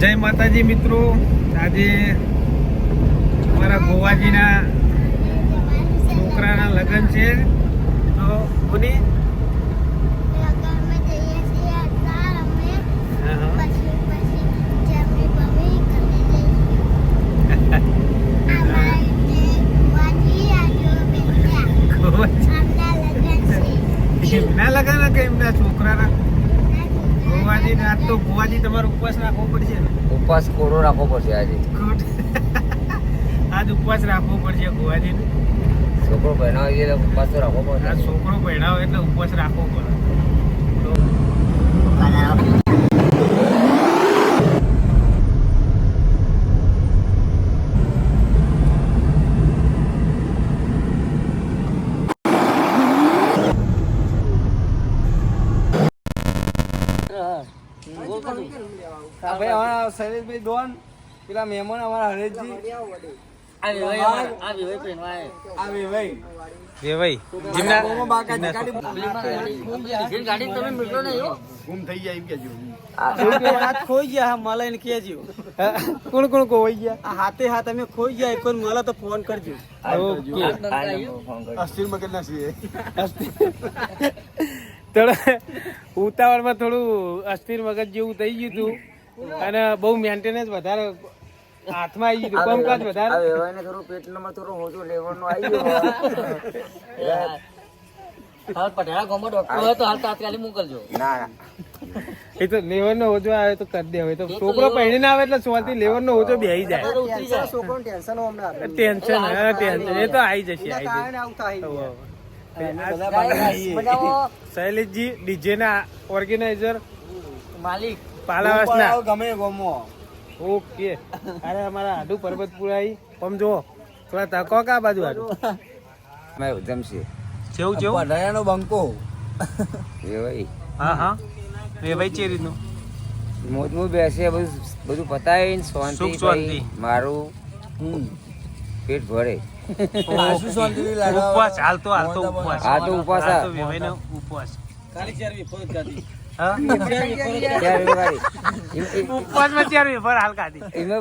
જય માતાજી મિત્રો. આજે અમારા ગોવાજીના છોકરાના લગ્ન છે. તો કોની. એમના લગ્ન કે એમના છોકરાના? ગોવાજી ને આજ તો ગોવાજી તમારો ઉપવાસ રાખવો પડશે. ને ઉપવાસ કોરો રાખવો પડશે આજે. આજ ઉપવાસ રાખવો પડશે ગોવાજી છોકરો ભણાવ ગયેલો ઉપવાસ તો રાખવો પડશે. છોકરો પહેણાવો એટલે ઉપવાસ રાખવો પડે. ભાઈ અમારા શૈલેષભાઈ ડોન પેલા મહેમાન અમારા હરેશજી કોણ કોણ કોવાઈ ગયા હાથે હાથ અમે ખોઈ ગયા કોઈ મળે તો ફોન કરજો ઓકે ફોન કરજો અસ્થિર મગજ ના છીએ થોડું ઉતાવળમાં થોડું અસ્થિર મગજ જેવું થઈ ગયું હતું અને બહુ મેન્ટેનન્સ વધારે હાથમાં આવી ગયું કામકાજ આ વધારે. વેવાઈને થોડું પેટ થોડું ઓછું લેવાનું આવી ગયું ના ના. એ તો લેવર નો ઓછો આવે તો કરી દે હવે. તો છોકરો પહેરીને આવે એટલે સોલથી લેવર નો ઓછો બેહી જાય. ટેન્શન ટેન્શન એ તો આવી જશે આવી. શૈલેષજી ડીજે ના ઓર્ગેનાઇઝર. માલિક. પાલાવાસના. ગમે ગમો. ઓકે. અરે અમારા આડુ પર્વતપુરા આવી આમ જો થોડા તકો કા બાજુ આડુ? મેં ઉધમ છે. જેવું જેવું? પઢાયાનો બંકો. વેવાઈ હા હા. વેવાઈ છે રીતનું મોજ મોજ બેસે બધું બધું પતાવીને શાંતિ મારું. પેટ ભરે. ઉપવાસ હાલ તો હાલ તો ઉપવાસ. હાલ તો ઉપવાસ હા. ઉપવાસ.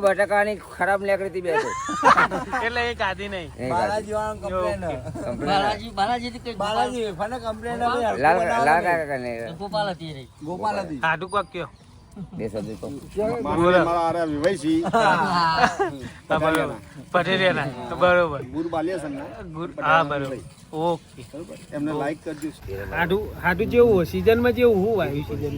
બટાકાની ખરાબ નીકળી બેઠો એટલે એ ખાધી નહીં. ગોપાલ હતી. બે શબ્દ કહું. બોલો તો બરોબર. પટેલિયાના બરોબર ગુડ હા બરોબર. ઓકે. એમને લાઈક કરજો. હાડુ હાડુ જેવું સીઝનમાં જેવું હું વાયુ સીઝન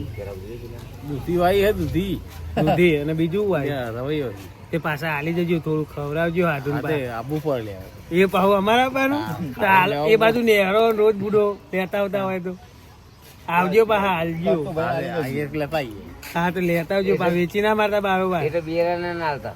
દૂધી વાઈ હે દૂધી. દૂધી અને બીજું વાય? રવૈયો તે પાછા હાલી જજો થોડું ખવડાવજો હાડુ આબુ પર લે. એ પાહુ અમારા પાનું એ બાજુ નેહરો રોજ બુડો લેતા આવતા હોય તો. આવજો પાહા હાલજો. એટલે પાઈ હા તો લેતા આવજો પણ વેચી ના મારતા બારોબાર. એ તો બિયારા ના હાલતા.